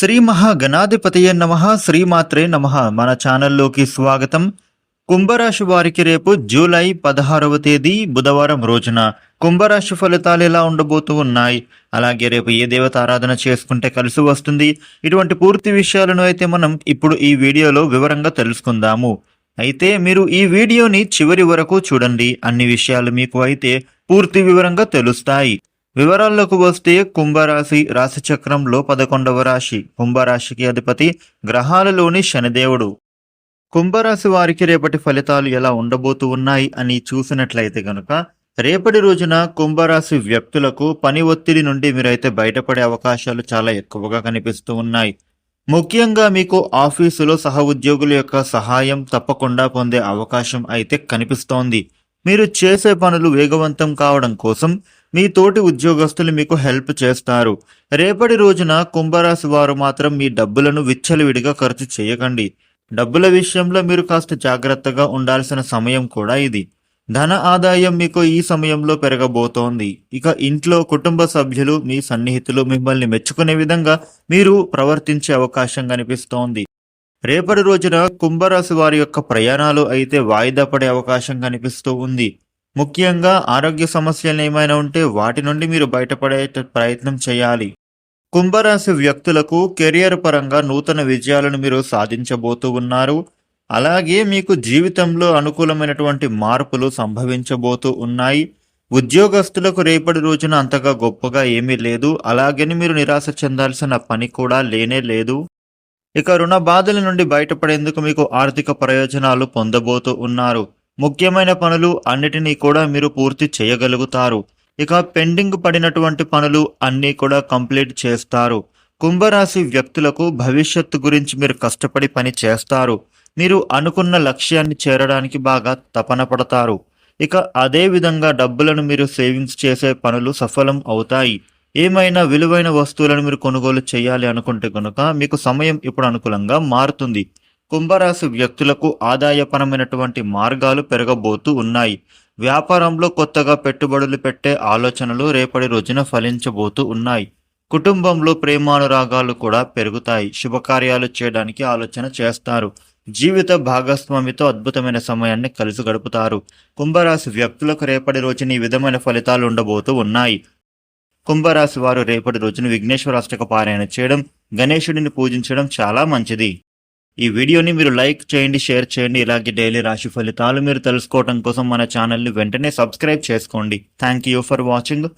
శ్రీ మహాగణాధిపతయే నమ శ్రీమాత్రే నమ. మన ఛానల్లోకి స్వాగతం. కుంభరాశి వారికి రేపు జూలై పదహారవ తేదీ బుధవారం రోజున కుంభరాశి ఫలితాలు ఎలా ఉండబోతూ ఉన్నాయి? అలాగే రేపు ఏ దేవత ఆరాధన చేసుకుంటే కలిసి వస్తుంది? ఇటువంటి పూర్తి విషయాలను అయితే మనం ఇప్పుడు ఈ వీడియోలో వివరంగా తెలుసుకుందాము. అయితే మీరు ఈ వీడియోని చివరి వరకు చూడండి. అన్ని విషయాలు మీకు అయితే పూర్తి వివరంగా తెలుస్తాయి. వివరాల్లోకి వస్తే కుంభరాశి రాశిచక్రంలో పదకొండవ రాశి. కుంభరాశికి అధిపతి గ్రహాలలోని శనిదేవుడు. కుంభరాశి వారికి రేపటి ఫలితాలు ఎలా ఉండబోతూ ఉన్నాయి అని చూసినట్లయితే గనుక రేపటి రోజున కుంభరాశి వ్యక్తులకు పని ఒత్తిడి నుండి మీరైతే బయటపడే అవకాశాలు చాలా ఎక్కువగా కనిపిస్తూ ఉన్నాయి. ముఖ్యంగా మీకు ఆఫీసులో సహ ఉద్యోగుల యొక్క సహాయం తప్పకుండా పొందే అవకాశం అయితే కనిపిస్తోంది. మీరు చేసే పనులు వేగవంతం కావడం కోసం మీ తోటి ఉద్యోగస్తులు మీకు హెల్ప్ చేస్తారు. రేపటి రోజున కుంభరాశి వారు మాత్రం మీ డబ్బులను విచ్చలవిడిగా ఖర్చు చేయకండి. డబ్బుల విషయంలో మీరు కాస్త జాగ్రత్తగా ఉండాల్సిన సమయం కూడా ఇది. ధన ఆదాయం మీకు ఈ సమయంలో పెరగబోతోంది. ఇక ఇంట్లో కుటుంబ సభ్యులు మీ సన్నిహితులు మిమ్మల్ని మెచ్చుకునే విధంగా మీరు ప్రవర్తించే అవకాశం కనిపిస్తోంది. రేపటి రోజున కుంభరాశి వారి యొక్క ప్రయాణాలు అయితే వాయిదా పడే అవకాశం కనిపిస్తూ ఉంది. ముఖ్యంగా ఆరోగ్య సమస్యలు ఏమైనా ఉంటే వాటి నుండి మీరు బయటపడే ప్రయత్నం చేయాలి. కుంభరాశి వ్యక్తులకు కెరియర్ పరంగా నూతన విజయాలను మీరు సాధించబోతూ ఉన్నారు. అలాగే మీకు జీవితంలో అనుకూలమైనటువంటి మార్పులు సంభవించబోతూ ఉన్నాయి. ఉద్యోగస్తులకు రేపటి రోజున అంతగా గొప్పగా ఏమీ లేదు. అలాగని మీరు నిరాశ చెందాల్సిన పని కూడా లేనే లేదు. ఇక రుణ బాధల నుండి బయటపడేందుకు మీకు ఆర్థిక ప్రయోజనాలు పొందబోతూ ఉన్నారు. ముఖ్యమైన పనులు అన్నిటినీ కూడా మీరు పూర్తి చేయగలుగుతారు. ఇక పెండింగ్ పడినటువంటి పనులు అన్నీ కూడా కంప్లీట్ చేస్తారు. కుంభరాశి వ్యక్తులకు భవిష్యత్తు గురించి మీరు కష్టపడి పని చేస్తారు. మీరు అనుకున్న లక్ష్యాన్ని చేరడానికి బాగా తపన పడతారు. ఇక అదే విధంగా డబ్బులను మీరు సేవింగ్స్ చేసే పనులు సఫలం అవుతాయి. ఏమైనా విలువైన వస్తువులను మీరు కొనుగోలు చేయాలి అనుకుంటే కనుక మీకు సమయం ఇప్పుడు అనుకూలంగా మారుతుంది. కుంభరాశి వ్యక్తులకు ఆదాయపరమైనటువంటి మార్గాలు పెరగబోతూ ఉన్నాయి. వ్యాపారంలో కొత్తగా పెట్టుబడులు పెట్టే ఆలోచనలు రేపటి రోజున ఫలించబోతూ ఉన్నాయి. కుటుంబంలో ప్రేమానురాగాలు కూడా పెరుగుతాయి. శుభకార్యాలు చేయడానికి ఆలోచన చేస్తారు. జీవిత భాగస్వామితో అద్భుతమైన సమయాన్ని కలిసి గడుపుతారు. కుంభరాశి వ్యక్తులకు రేపటి రోజున ఈ విధమైన ఫలితాలు ఉండబోతూ ఉన్నాయి. కుంభరాశి వారు రేపటి రోజున విఘ్నేశ్వర అష్టక పారాయణ చేయడం గణేశుడిని పూజించడం చాలా మంచిది. ఈ వీడియోని మీరు లైక్ చేయండి షేర్ చేయండి. ఇలాగే డైలీ రాశి ఫలితాలు మీరు తెలుసుకోవడం కోసం మన ఛానల్ని వెంటనే సబ్స్క్రైబ్ చేసుకోండి. Thank you for watching